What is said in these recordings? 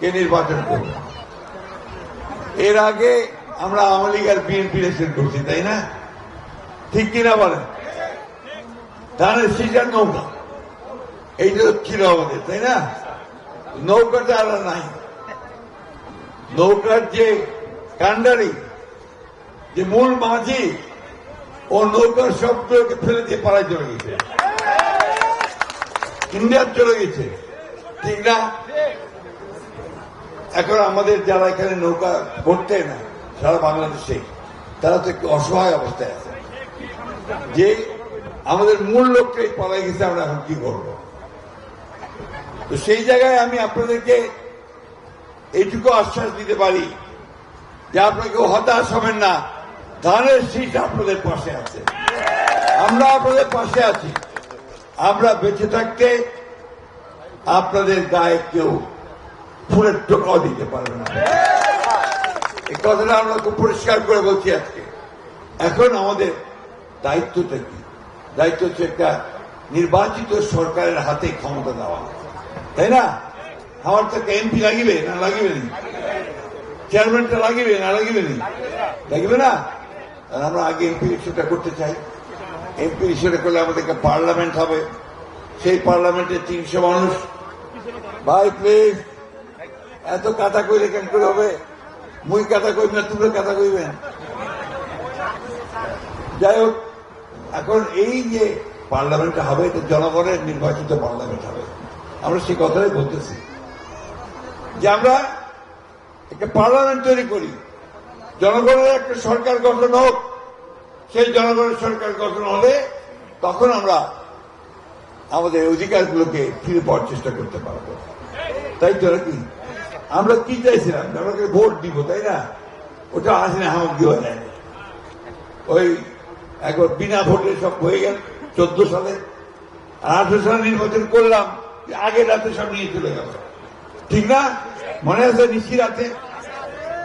কে নির্বাচন করবে? এর আগে আমরা আওয়ামী লীগ আর বিএনপি ইলেকশন করছি, তাই না? ঠিক কিনা বলেন? ধানের সিজার নৌকা। এইটা ছিল আমাদের, তাই না? নৌকাটা আর নাই। নৌকার যে কান্ডারি যে মূল মাঝি, ও নৌকার শব্দকে ফেলে দিয়ে পাড়ায় চলে গেছে। ইন্ডিয়ার চলে গেছে। ঠিক না? এখন আমাদের যারা এখানে নৌকা করতে না, সারা বাংলাদেশে, তারা তো একটু অসহায় অবস্থায় আছে। যে আমাদের মূল লোকটাই পালাই গেছে, আমরা এখন কি করব? তো সেই জায়গায় আমি আপনাদেরকে এইটুকু আশ্বাস দিতে পারি যে আপনাকে হতাশ হবেন না, ধানের শীষ আপনাদের পাশে আছে। আমরা আপনাদের পাশে আছি। আমরা বেঁচে থাকতে আপনাদের গায়ে কেউ ফুলের টোকাও দিতে পারবে না। এই কথাটা আমরা খুব পরিষ্কার করে বলছি আজকে। এখন আমাদের দায়িত্বটা কি দায়িত্ব হচ্ছে একটা নির্বাচিত সরকারের হাতে ক্ষমতা দেওয়া। তাই না? আমার তো এমপি লাগিবে, না লাগিবে নি? চেয়ারম্যানটা লাগিবে, না লাগিবে নি? লাগিবে না? আমরা আগে এমপি ইস্যুটা করতে চাই। এমপি ইস্যুটা করলে আমাদেরকে পার্লামেন্ট হবে। সেই পার্লামেন্টে তিনশো মানুষ। বাই প্লিজ এত কাটা কইলে কেন করে হবে? মুই কাটা কইব না তুমি কাটা কইবেন? যাই হোক, এখন এই যে পার্লামেন্টটা হবে, এটা জনগণের নির্বাচিত পার্লামেন্ট হবে। আমরা সেই কথাই বলতেছি। যে আমরা একটা পার্লামেন্ট তৈরি করি। জনগণের একটা সরকার গঠন হোক, সেই জনগণের সরকার গঠন হলে তখন আমরা আমাদের অধিকারগুলোকে ফিরে পাওয়ার চেষ্টা করতে পারব। তাই তো নাকি? আমরা কি চাইছিলাম? জনগণকে ভোট দিব, তাই না? ওটা আসে না হামক যায়। না। ওই একবার বিনা ভোটে সব হয়ে গেল, চোদ্দ সালে। আর আঠারো সালে নির্বাচন করলাম আগে রাতে সব নিয়ে চলে গেল। ঠিক না? মনে আছে নিশি রাতে?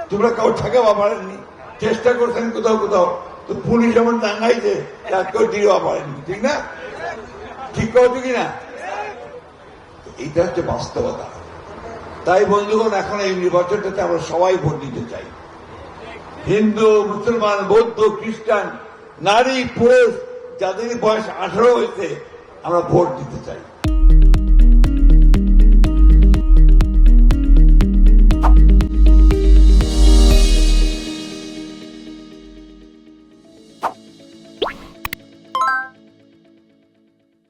তোমরা কাউ ঠেকাবা পারেননি। চেষ্টা করছেন কোথাও কোথাও। তো পুলিশ এমন দাঙ্গাইছে তার কেউ দিবা পারেনি ঠিক না? ঠিক করছ কিনা? এইটা হচ্ছে বাস্তবতা। তাই বন্ধুগণ, এখন এই নির্বাচনটাতে আমরা সবাই ভোট দিতে চাই। হিন্দু, মুসলমান, বৌদ্ধ, খ্রিস্টান, নারী, পুরুষ, যাদের বয়স আঠারো হয়েছে, আমরা ভোট দিতে চাই।